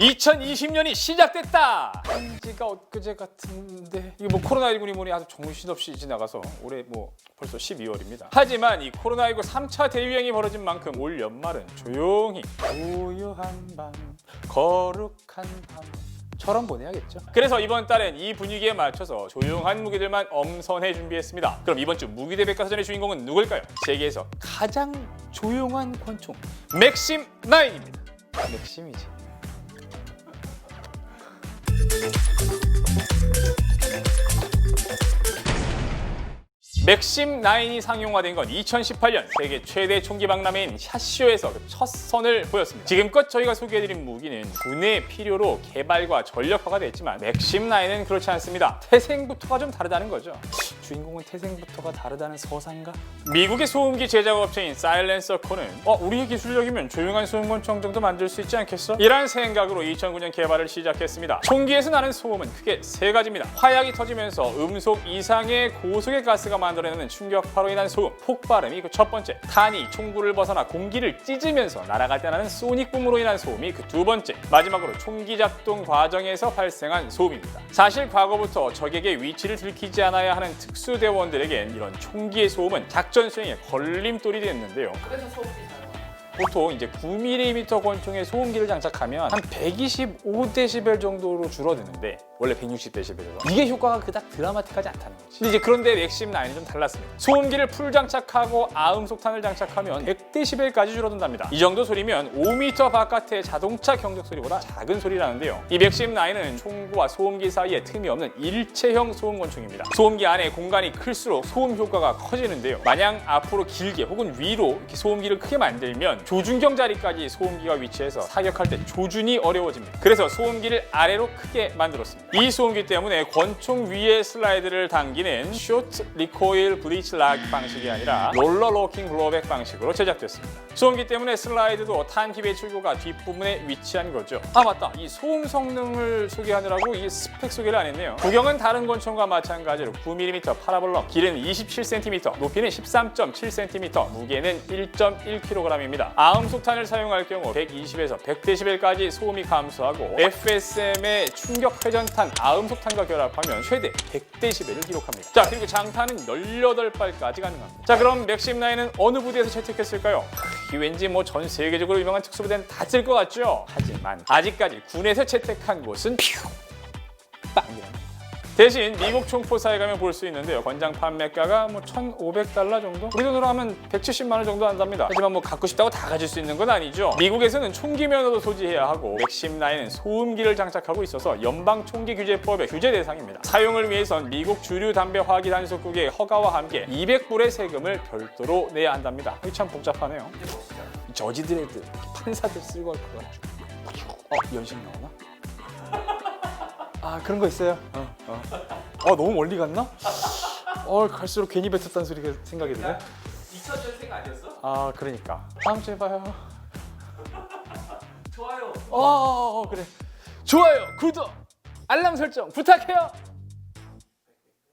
2020년이 시작됐다. 한지가 엊그제 같은데 이게 뭐 코로나19니 뭐니 아주 정신없이 지나가서 올해 뭐 벌써 12월입니다. 하지만 이 코로나19 3차 대유행이 벌어진 만큼 올 연말은 조용히 고요한 밤, 거룩한 밤. 처럼 보내야겠죠. 그래서 이번 달엔 이 분위기에 맞춰서 조용한 무기들만 엄선해 준비했습니다. 그럼 이번 주 무기대 백과사전의 주인공은 누굴까요? 세계에서 가장 조용한 권총 맥심 9입니다. 맥심이지. 맥심 9이 상용화된 건 2018년 세계 최대 총기 박람회인 샷쇼에서 그첫 선을 보였습니다. 지금껏 저희가 소개해드린 무기는 군의 필요로 개발과 전력화가 됐지만 맥심 9은 그렇지 않습니다. 태생부터가 좀 다르다는 거죠. 주인공은 태생부터가 다르다는 서사인가? 미국의 소음기 제작 업체인 사일렌서코는 어, 우리의 기술력이면 조용한 소음권총 정도 만들 수 있지 않겠어? 이란 생각으로 2009년 개발을 시작했습니다. 총기에서 나는 소음은 크게 세 가지입니다. 화약이 터지면서 음속 이상의 고속의 가스가 만들어내는 충격파로 인한 소음, 폭발음이 그 첫 번째. 탄이 총구를 벗어나 공기를 찢으면서 날아갈 때 나는 소닉 붐으로 인한 소음이 그 두 번째. 마지막으로 총기 작동 과정에서 발생한 소음입니다. 사실 과거부터 적에게 위치를 들키지 않아야 하는 특수 대원들에겐 이런 총기의 소음은 작전 수행에 걸림돌이 됐는데요. 그래서 사용. 보통 이제 9mm 권총에 소음기를 장착하면 한 125dB 정도로 줄어드는데 원래 160dB에서 이게 효과가 그닥 드라마틱하지 않다는 거지. 근데 이제 그런데 맥심 9은 좀 달랐습니다. 소음기를 풀 장착하고 아음 속탄을 장착하면 100dB까지 줄어든답니다. 이 정도 소리면 5m 바깥의 자동차 경적 소리보다 작은 소리라는데요. 이 맥심 9은 총구와 소음기 사이에 틈이 없는 일체형 소음 권총입니다. 소음기 안에 공간이 클수록 소음 효과가 커지는데요. 마냥 앞으로 길게 혹은 위로 이렇게 소음기를 크게 만들면 조준경 자리까지 소음기가 위치해서 사격할 때 조준이 어려워집니다. 그래서 소음기를 아래로 크게 만들었습니다. 이 소음기 때문에 권총 위에 슬라이드를 당기는 쇼트 리코일 브리치 락 방식이 아니라 롤러 로킹 블로백 방식으로 제작됐습니다. 소음기 때문에 슬라이드도 탄기 배출구가 뒷부분에 위치한 거죠. 아 맞다. 이 소음 성능을 소개하느라고 이 스펙 소개를 안 했네요. 구경은 다른 권총과 마찬가지로 9mm 파라볼럼, 길이는 27cm, 높이는 13.7cm, 무게는 1.1kg입니다. 아음 속탄을 사용할 경우 120에서 100dB까지 소음이 감소하고 FSM의 충격 회전탄 아음 속탄과 결합하면 최대 100dB를 기록합니다. 자 그리고 장탄은 18발까지 가능합니다. 자 그럼 맥심9은 어느 부대에서 채택했을까요? 이 왠지 뭐 전 세계적으로 유명한 특수부대는 다 쓸 것 같죠? 하지만 아직까지 군에서 채택한 곳은 퓨 빵이랍니다. 대신 미국 총포사에 가면 볼 수 있는데요. 권장 판매가가 뭐 1,500달러 정도? 우리 돈으로 하면 170만 원 정도 한답니다. 하지만 뭐 갖고 싶다고 다 가질 수 있는 건 아니죠. 미국에서는 총기 면허도 소지해야 하고 맥심9은 소음기를 장착하고 있어서 연방 총기 규제법의 규제 대상입니다. 사용을 위해선 미국 주류 담배 화기 단속국의 허가와 함께 200불의 세금을 별도로 내야 한답니다. 참 복잡하네요. 애들 판사들 쓸고 할 것 같죠. 어 연식 나오나? 아 그런 거 있어요. 어, 어. 어 너무 멀리 갔나? 어 갈수록 괜히 뱉었다는 소리가 생각이 드네. 2000년생 아니었어? 아 그러니까 다음 주에 봐요. 좋아요. 어, 어, 어 그래. 좋아요, 구독, 알람 설정 부탁해요.